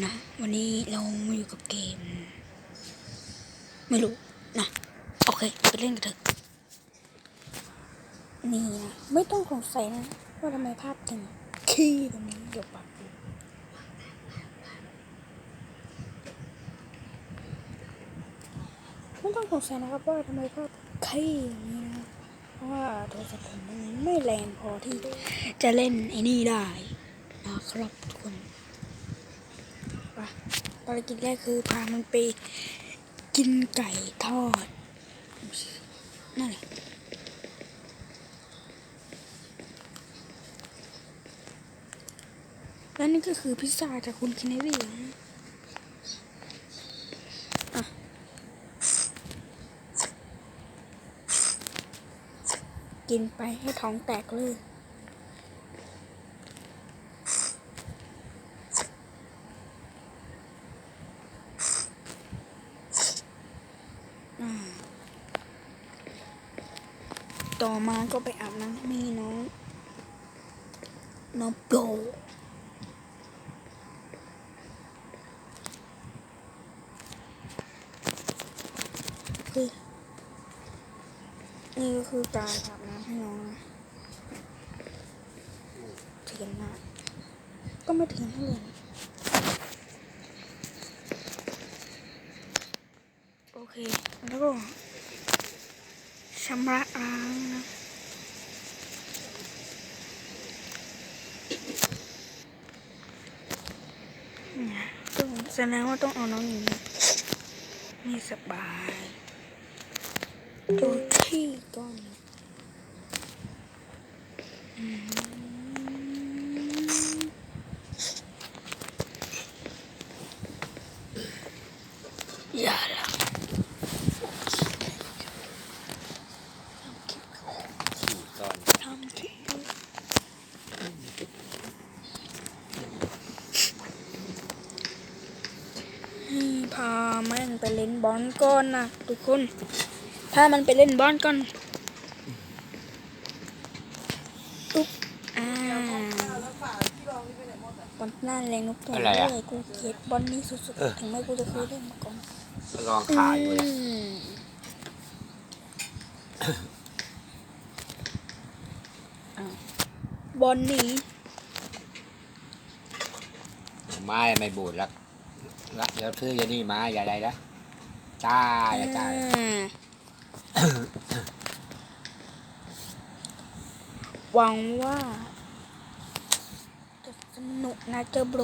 นะวันนี้เรามาอยู่กับเกม ไม่รู้นะโอเคไปเล่นกันเถอะนี่นะไม่ต้องสงสัยนะว่าทำไมภาพถึงขี้ตรงนี้เดี๋ยวปรับไม่ต้องสงสัยนะครับว่าทำไมภาพขี้อย่างนี้นะเพราะว่าโทรศัพท์ผมมันไม่แรงพอที่จะเล่นไอ้นี่ได้นะครับทุกคน ภารกิจแรกคือพามันไปกินไก่ทอด นั่นแหละและนี่ก็คือพิซซ่าจากคุณคินเนดี้นะอ่กินไปให้ท้องแตกเลย อ่า ต่อมาก็ไปอาบน้ำให้มีน้องน้องโปรคือนี่ก็คือการอาบน้ำให้น้องเถียนมากก็ไม่เถียนเท่าไหร่โอเค แล้วก็ชำระล้างนะ เนี่ยต้อง แสดงว่าต้องเอาน้องอย่างนี้ไม่สบายดูที่ก้อนอืมอย่าละ ฉี่ก่อน ทำที่ให้พามันไปเล่นบอล ก่อนนะทุกคนพามันไปเล่นบอลก่อนอุ๊บอ่าบอลหน้าแรงนกตัวเลยกูเกลียดบอลนี้สุดๆถึงแม้กูจะเคยเล่นมาก่อนลองขาอยู่อืนะมอ้าวบอลนี้ไม่ไม่บูดแล้วละเดี๋ยวซื้ออยานี่มาอย่าใดนะ จ้าอย่าจ้าอ่หวังว่าจะสนุกนะเจอโบร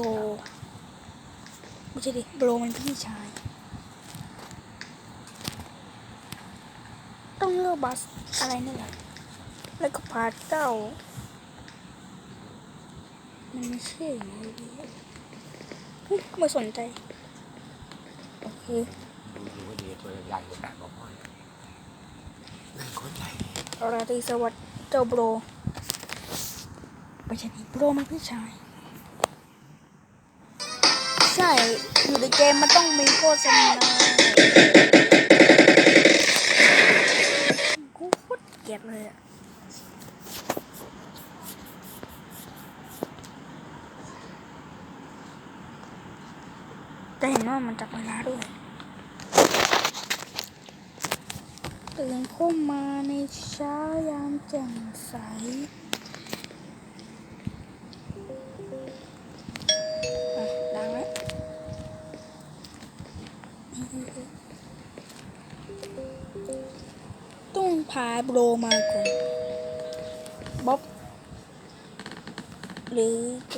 ไม่ใช่ดิโบรมันพี่ชาย ต้องเลือกบัสอะไรนี่แหละแล้วก็พาเจ้า มันไม่ใช่อย่างนี้ดิเฮ้ยไม่สนใจ โอเค ดูดูว่าดีตัวใหญ่ๆแบบบอกว่านั่นคนใหญ่ราตรีสวัสดิ์เจ้าโบรไม่ใช่ดิโบรมันพี่ชาย ใช่ อยู่ในเกมมันต้องมีโฆษณากูโคตรเกลียดเลยอะแต่เห็นว่ามันจับเวลาด้วย ตื่นขึ้นมาในเช้ายามแจ่มใส ดังไหมต้องพาโบรมาก่อนบ๊อบหรือจุ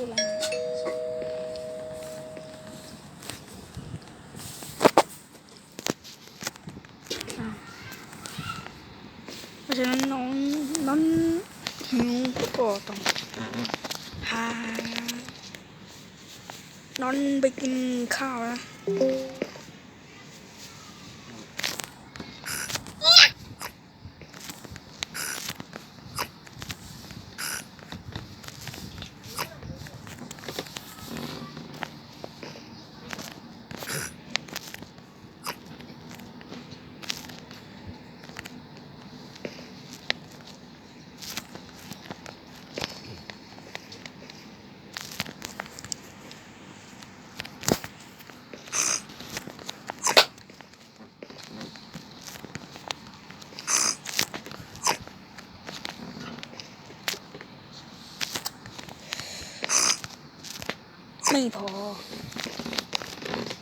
ไม่พอ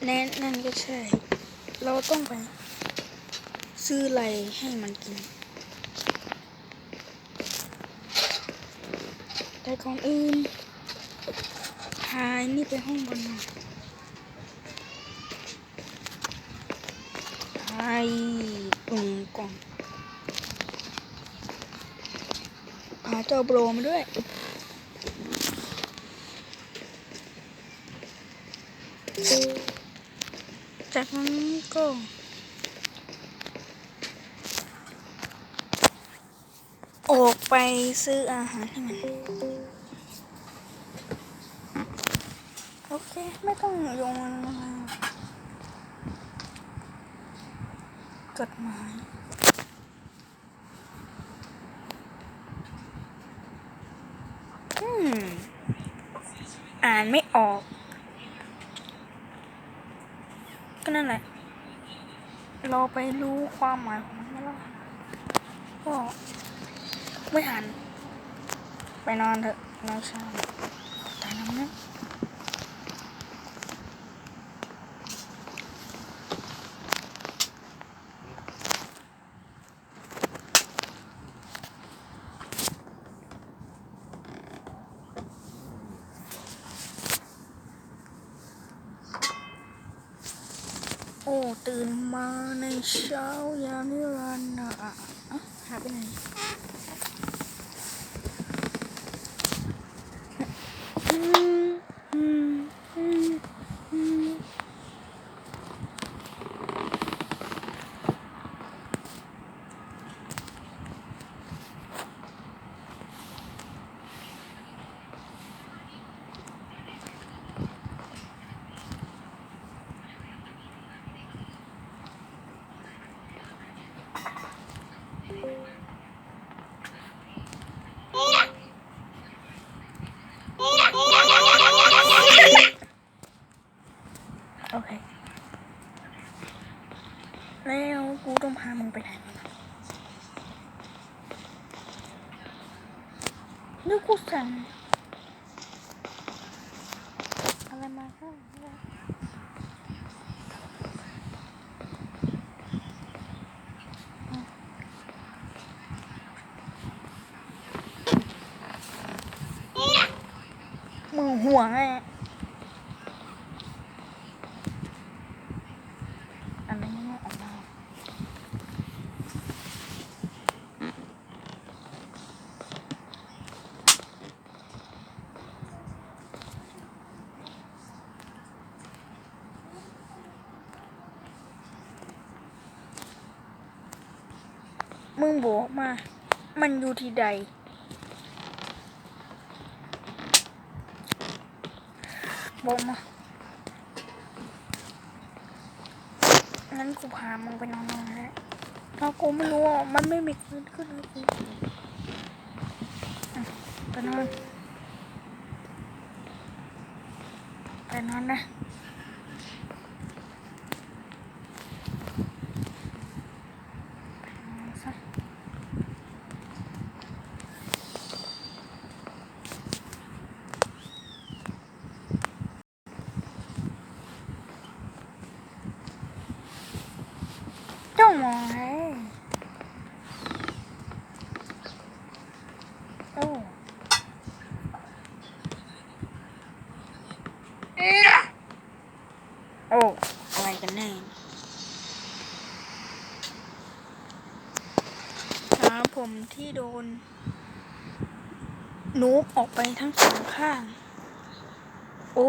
แน่นั่นก็ใช่ เราต้องไป ซื้ออะไรให้มันกิน แต่ก่อนอื่นหายนี่ไปห้องบนมาหายตรงกล่องพาเจ้าโบรมาด้วย จากนั้นก็ออกไปซื้ออาหารให้มันโอเค ไม่ต้องโยงมันมาจดหมายอืมอ่านไม่ออก ก็นั่นแหละ เราไปรู้ความหมายของมันแล้วก็ไม่หัน ไปนอนเถอะนอนช้าตายน้ำนะ โอ้ ตื่นมาในเช้ายามนิรันดร์อะอะอะหายไปไหนอืมอืมอืมอืมโอเค แล้วกูต้องพามึงไปไหนนึกกูสั่งอะไรมาก็มึงห่วไงอะไรไม่ออกมา มึง บอกมา มันอยู่ที่ใด บอกมา งั้นกูพามึงไปนอนนอนแล้วเพราะกูไม่รู้ว่ามันไม่มีคืนขึ้นเลยกูอะไปนอนไปนอนนะไปนอนซะจ้องมองไงโอ้ โอ้ อะไรกันแน่ขาผมที่โด นนูบออกไปทั้งสองข้าง โอ้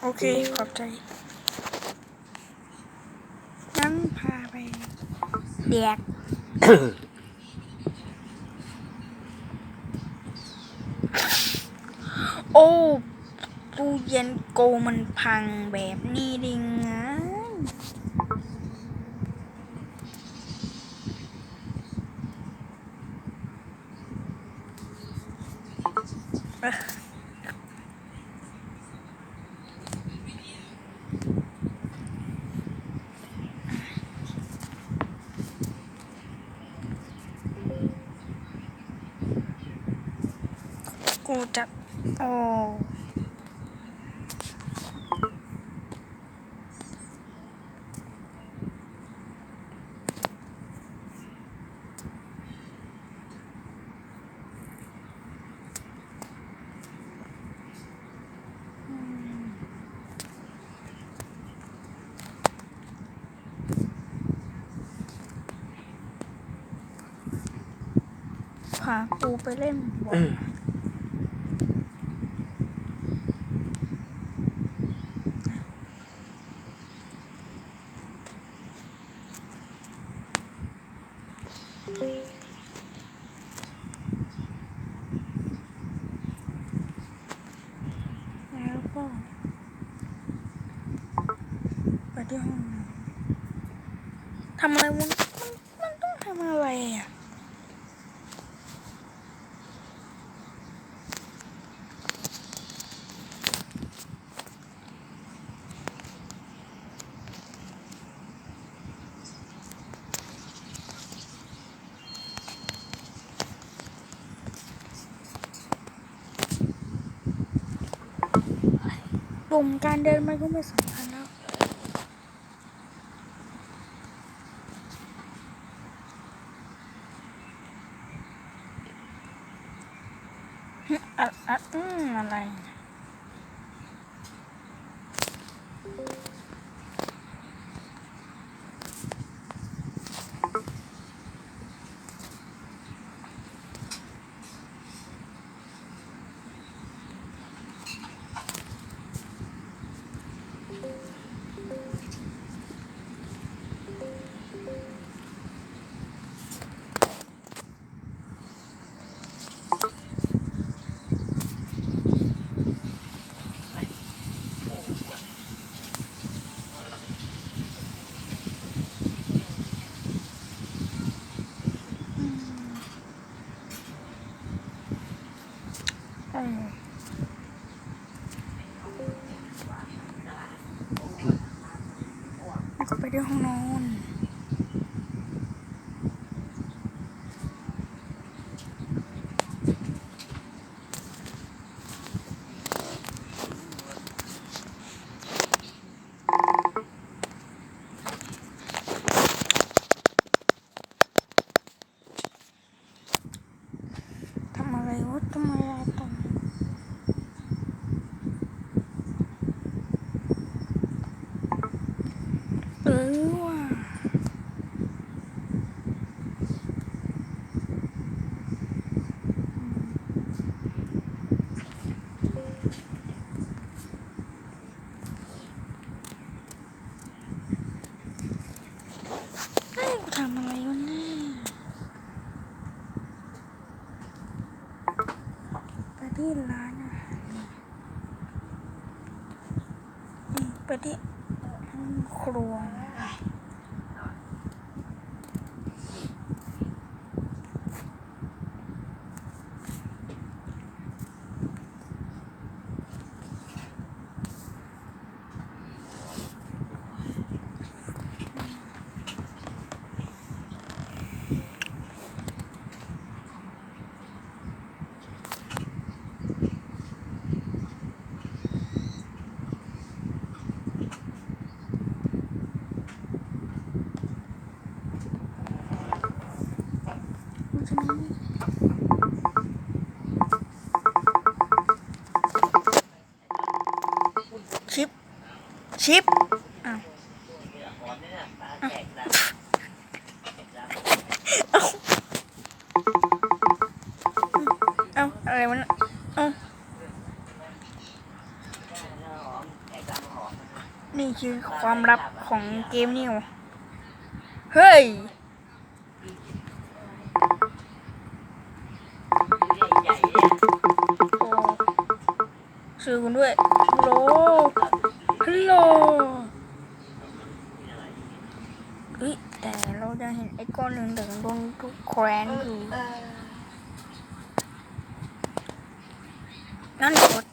โอเค ขอบใจนั่งพาไปแดกโอ้ตู้เย็นโกมันพังแบบนี้ดิไง เอ้อ จับโอ้พากูไปเล่นบอลแล้วก็ไปที่ห้องน้ำทำอะไรมันมันมันต้องทำอะไรอะ ปุ่มการเดินมันก็ไม่สำคัญแล้ว อะอะอืมอะไร ไปที่ห้องนอนทำอะไรวะทำไมอะไรตรงนี้เออว่ะเอ้ยกูทำอะไรวะเนี่ยไปที่ร้านอาหารนี่ไปที่ห้องครัวเพราะฉะนั้น ชิป ชิปอ้าวอ้าเอ้าอะไรวะเนี่ยเอ้านี่คือความลับของเกมนี่วะเฮ้ย ชื่อคุณด้วยฮัลโหลฮัลโหลเฮ้ยแต่เราจะเห็นไอ้ก้อนเหลืองๆบนทุกแควนอยู่นั่นกด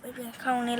ไปเรียนเข้าในละ